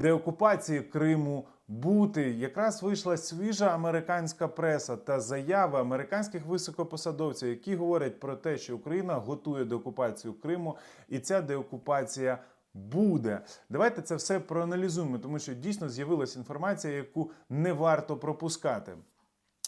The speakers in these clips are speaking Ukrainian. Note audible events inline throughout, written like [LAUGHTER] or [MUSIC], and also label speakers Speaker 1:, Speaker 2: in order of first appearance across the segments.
Speaker 1: деокупації Криму бути. Якраз вийшла свіжа американська преса та заяви американських високопосадовців, які говорять про те, що Україна готує деокупацію Криму, і ця деокупація. Буде, давайте це все проаналізуємо, тому що дійсно з'явилася інформація, яку не варто пропускати.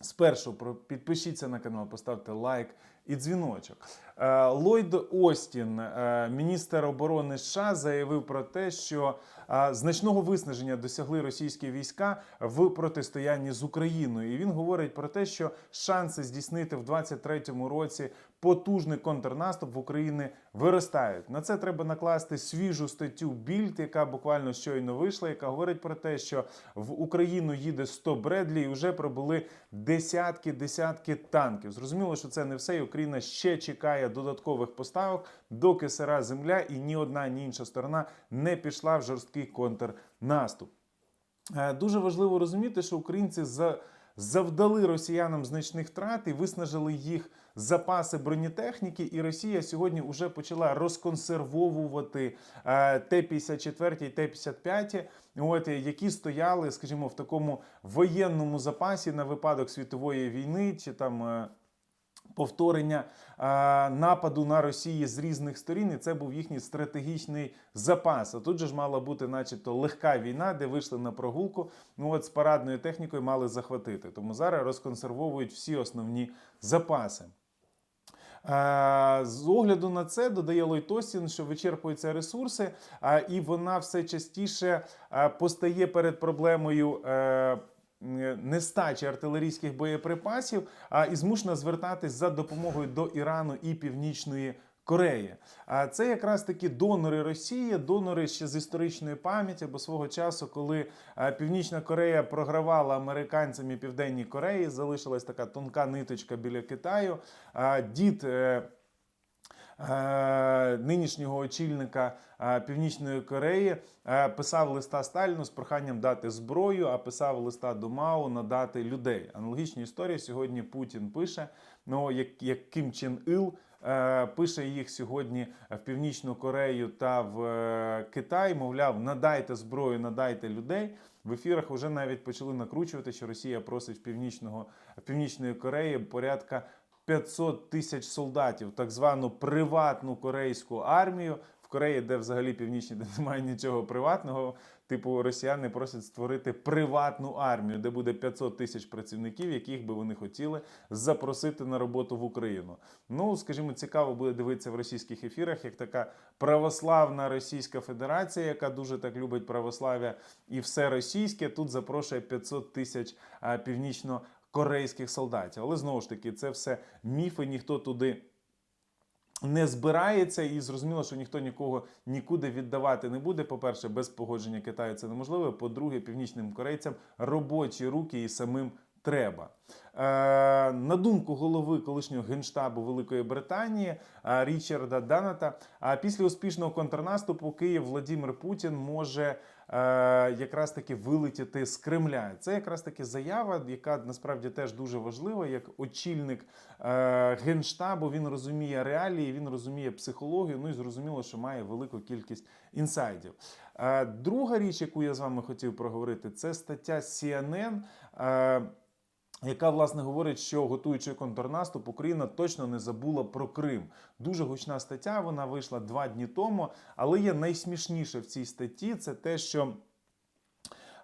Speaker 1: Спершу підпишіться на канал, поставте лайк і дзвіночок. Е, Ллойд Остін, е, міністр оборони США, заявив про те, що е, значного виснаження досягли російські війська в протистоянні з Україною. І він говорить про те, що шанси здійснити в 2023 році потужний контрнаступ в Україні виростають. На це треба накласти свіжу статтю Більд, яка буквально щойно вийшла, яка говорить про те, що в Україну їде 100 Бредлі і вже пробули десятки десятки танків. Зрозуміло, що це не все. і Україна ще чекає додаткових поставок, доки сира земля, і ні одна, ні інша сторона не пішла в жорсткий контрнаступ. Е, Дуже важливо розуміти, що українці за- завдали росіянам значних втрат і виснажили їх запаси бронетехніки. І Росія сьогодні вже почала розконсервовувати е, Т-54 і Т-55, от, е, які стояли, скажімо, в такому воєнному запасі на випадок світової війни чи там. Е, Повторення е, нападу на Росію з різних сторін, і це був їхній стратегічний запас. А тут же ж мала бути, начебто, легка війна, де вийшли на прогулку. Ну от з парадною технікою мали захватити. Тому зараз розконсервовують всі основні запаси. Е, З огляду на це додає Лойтосін, що вичерпуються ресурси, а, і вона все частіше е, постає перед проблемою. Е, Нестачі артилерійських боєприпасів, а і змушена звертатись за допомогою до Ірану і Північної Кореї. А це якраз таки донори Росії, донори ще з історичної пам'яті, бо свого часу, коли Північна Корея програвала американцям і Південній Кореї, залишилась така тонка ниточка біля Китаю. Дід е, нинішнього очільника е, Північної Кореї е, писав листа Сталіну з проханням дати зброю, а писав листа до Мао надати людей. Аналогічні історії сьогодні Путін пише. Ну як, як Ким Чен Ил е, пише їх сьогодні в Північну Корею та в е, Китай. Мовляв, надайте зброю, надайте людей. В ефірах вже навіть почали накручувати, що Росія просить в північного в Північної Кореї порядка 500 тисяч солдатів, так звану приватну корейську армію. В Кореї, де взагалі північні, де немає нічого приватного, типу росіяни просять створити приватну армію, де буде 500 тисяч працівників, яких би вони хотіли запросити на роботу в Україну. Ну, скажімо, цікаво буде дивитися в російських ефірах, як така православна Російська Федерація, яка дуже так любить православ'я і все російське, тут запрошує 500 тисяч а, північно-корейських солдатів. Але знову ж таки, це все міфи, ніхто туди не збирається, і зрозуміло, що ніхто нікого нікуди віддавати не буде. По-перше, без погодження Китаю це неможливо. По-друге, північним корейцям робочі руки і самим треба. Е, на думку голови колишнього генштабу Великої Британії е, Річарда Даната, е, після успішного контрнаступу Київ Владимир Путін може якраз таки вилетіти з Кремля. Це якраз таки заява, яка насправді теж дуже важлива, як очільник генштабу. Він розуміє реалії, він розуміє психологію. Ну і зрозуміло, що має велику кількість інсайдів. Друга річ, яку я з вами хотів проговорити, це стаття CNN. Яка власне говорить, що готуючи контрнаступ, Україна точно не забула про Крим. Дуже гучна стаття. Вона вийшла два дні тому. Але є найсмішніше в цій статті це те, що.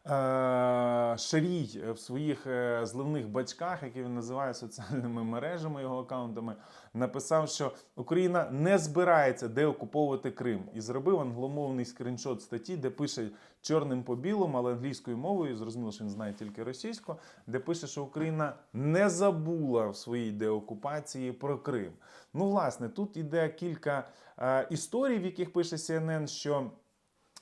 Speaker 1: Е, Шарій в своїх е, зливних бачках, які він називає соціальними мережами його аккаунтами, написав, що Україна не збирається деокуповувати Крим, і зробив англомовний скріншот статті, де пише чорним по білому, але англійською мовою. Зрозуміло, що він знає тільки російську, де пише, що Україна не забула в своїй деокупації про Крим. Ну, власне, тут іде кілька е, історій, в яких пише CNN, що.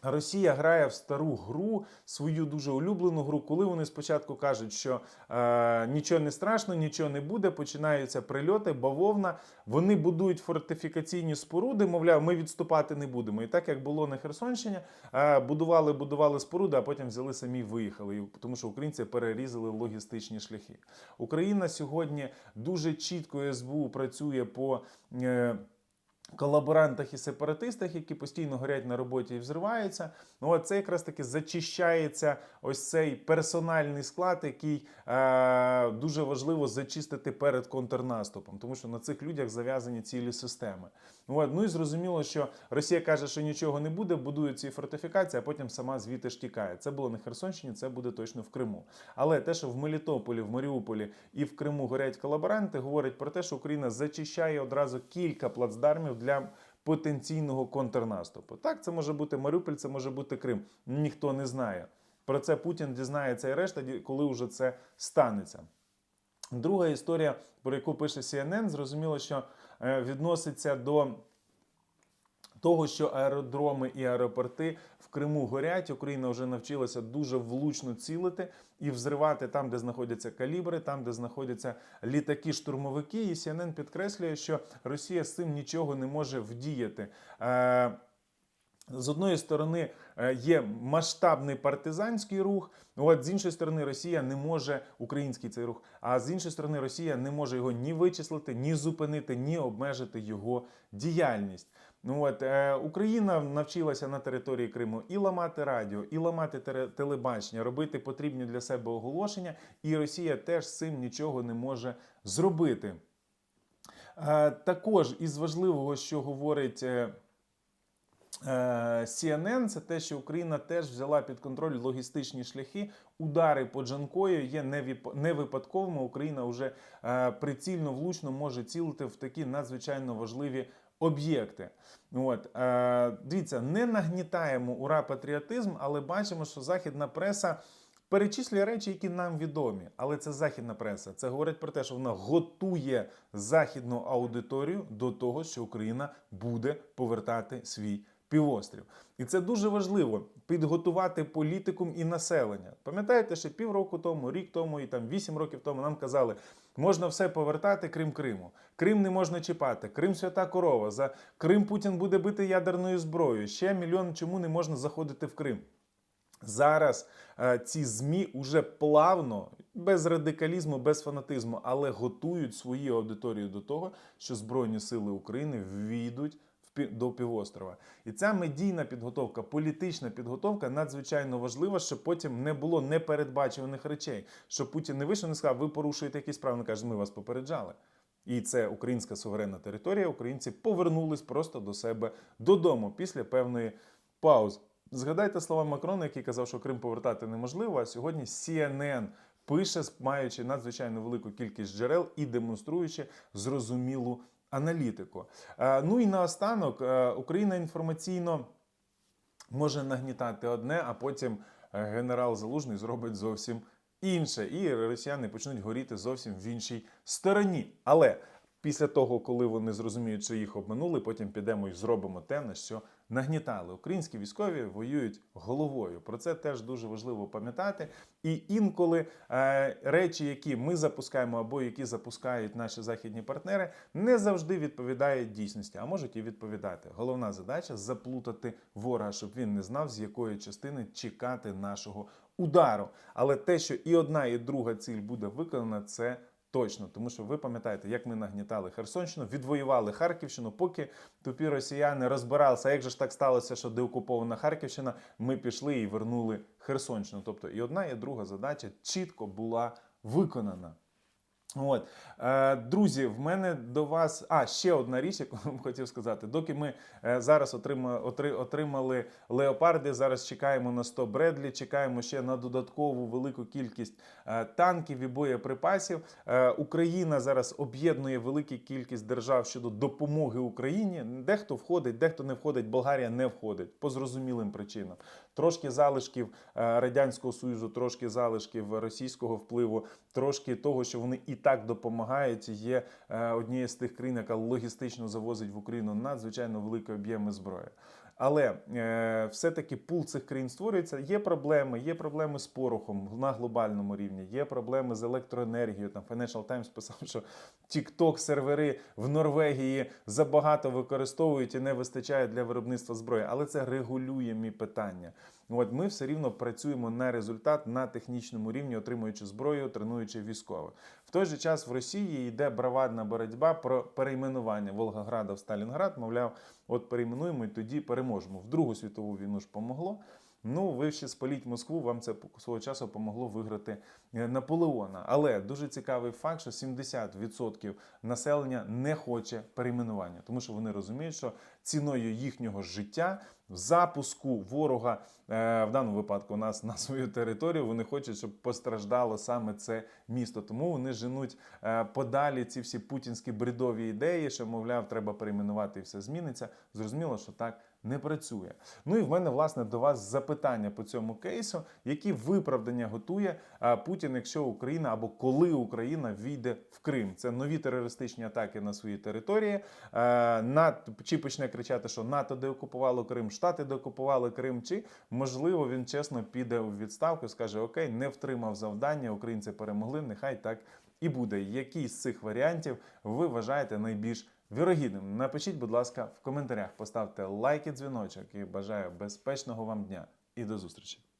Speaker 1: Росія грає в стару гру, свою дуже улюблену гру, коли вони спочатку кажуть, що е, нічого не страшно, нічого не буде. Починаються прильоти, бавовна. Вони будують фортифікаційні споруди. Мовляв, ми відступати не будемо. І так як було на Херсонщині, е, будували, будували споруди, а потім взяли самі виїхали. Тому що українці перерізали логістичні шляхи. Україна сьогодні дуже чітко СБУ працює по. Е, колаборантах і сепаратистах, які постійно горять на роботі і взриваються. Ну, от це якраз таки зачищається ось цей персональний склад, який е, дуже важливо зачистити перед контрнаступом, тому що на цих людях зав'язані цілі системи. Ну, от, ну і зрозуміло, що Росія каже, що нічого не буде, будує ці фортифікації, а потім сама звідти ж тікає. Це було на Херсонщині, це буде точно в Криму. Але те, що в Мелітополі, в Маріуполі і в Криму горять колаборанти, говорить про те, що Україна зачищає одразу кілька плацдармів для потенційного контрнаступу. Так, це може бути Маріуполь, це може бути Крим. Ніхто не знає. Про це Путін дізнається і решта, коли вже це станеться. Друга історія, про яку пише CNN, зрозуміло, що е, відноситься до того, що аеродроми і аеропорти в Криму горять. Україна вже навчилася дуже влучно цілити і взривати там, де знаходяться калібри, там, де знаходяться літаки-штурмовики. І CNN підкреслює, що Росія з цим нічого не може вдіяти. Е, з одної сторони е, є масштабний партизанський рух. От з іншої сторони, Росія не може український цей рух. А з іншої сторони, Росія не може його ні вичислити, ні зупинити, ні обмежити його діяльність. Ну от е, Україна навчилася на території Криму і ламати радіо, і ламати телебачення, робити потрібні для себе оголошення, і Росія теж з цим нічого не може зробити. Е, також із важливого, що говорить. е, Е, CNN, це те, що Україна теж взяла під контроль логістичні шляхи. Удари по Джанкою є не випадковими. Україна вже е, прицільно влучно може цілити в такі надзвичайно важливі об'єкти. От е, дивіться, не нагнітаємо ура патріотизм, але бачимо, що західна преса. Перечислює речі, які нам відомі, але це західна преса. Це говорить про те, що вона готує західну аудиторію до того, що Україна буде повертати свій півострів. І це дуже важливо підготувати політикум і населення. Пам'ятаєте, що півроку тому, рік тому і там вісім років тому нам казали, можна все повертати, крім Криму. Крим не можна чіпати, Крим свята корова. За Крим Путін буде бити ядерною зброєю. Ще мільйон чому не можна заходити в Крим. Зараз е, ці ЗМІ уже плавно, без радикалізму, без фанатизму, але готують свою аудиторію до того, що Збройні Сили України ввійдуть в пі- до півострова. І ця медійна підготовка, політична підготовка надзвичайно важлива, щоб потім не було непередбачуваних речей. Щоб Путін не вийшов не сказав, ви порушуєте якісь права. Каже, ми вас попереджали. І це українська суверенна територія. Українці повернулись просто до себе додому після певної паузи. Згадайте слова Макрона, який казав, що Крим повертати неможливо. А сьогодні CNN пише, маючи надзвичайно велику кількість джерел і демонструючи зрозумілу аналітику. Е, Ну і наостанок е, Україна інформаційно може нагнітати одне, а потім е, генерал Залужний зробить зовсім інше, і росіяни почнуть горіти зовсім в іншій стороні. Але після того, коли вони зрозуміють, що їх обманули, потім підемо і зробимо те, на що нагнітали. Українські військові воюють головою. Про це теж дуже важливо пам'ятати. І інколи е, речі, які ми запускаємо або які запускають наші західні партнери, не завжди відповідають дійсності, а можуть і відповідати. Головна задача заплутати ворога, щоб він не знав, з якої частини чекати нашого удару. Але те, що і одна, і друга ціль буде виконана, це. Точно, тому що ви пам'ятаєте, як ми нагнітали Херсонщину, відвоювали Харківщину, поки тупі росіяни розбиралися, як же ж так сталося, що деокупована Харківщина, ми пішли і вернули Херсонщину. Тобто і одна, і друга задача чітко була виконана. От е, друзі, в мене до вас. А ще одна річ, яку [LAUGHS] я хотів сказати. Доки ми е, зараз отримали, леопарди, зараз чекаємо на 100 Бредлі, чекаємо ще на додаткову велику кількість е, танків і боєприпасів. Україна зараз об'єднує велику кількість держав щодо допомоги Україні. Дехто входить, дехто не входить. Болгарія не входить по зрозумілим причинам. Трошки залишків е, радянського союзу, трошки залишків російського впливу, трошки того, що вони і так допомагають. Є е, однією з тих країн, яка логістично завозить в Україну надзвичайно великі об'єми зброї. Але е, все-таки пул цих країн створюється. Є проблеми, є проблеми з порохом на глобальному рівні, є проблеми з електроенергією. Там Financial Times писав, що TikTok сервери в Норвегії забагато використовують і не вистачає для виробництва зброї. Але це регулюємі питання. От ми все рівно працюємо на результат на технічному рівні, отримуючи зброю, тренуючи військових. В той же час в Росії йде бравадна боротьба про перейменування Волгограда в Сталінград. Мовляв, от перейменуємо і тоді переможемо. В Другу світову війну ж помогло. Ну, ви ще спаліть Москву, вам це свого часу помогло виграти е, Наполеона. Але дуже цікавий факт, що 70% населення не хоче перейменування, тому що вони розуміють, що ціною їхнього життя, в запуску ворога е, в даному випадку нас на свою територію, вони хочуть, щоб постраждало саме це місто. Тому вони женуть е, подалі ці всі путінські бредові ідеї, що мовляв, треба перейменувати і все зміниться. Зрозуміло, що так не працює. Ну і в мене власне до вас запитання по цьому кейсу, які виправдання готує Путін, якщо Україна або коли Україна війде в Крим. Це нові терористичні атаки на свої території. На чи почне кричати, що НАТО деокупувало Крим, Штати деокупували Крим, чи можливо він чесно піде у відставку, скаже: Окей, не втримав завдання, українці перемогли. Нехай так і буде. Який з цих варіантів ви вважаєте найбільш вірогідним? Напишіть, будь ласка, в коментарях, поставте лайк і дзвіночок і бажаю безпечного вам дня і до зустрічі.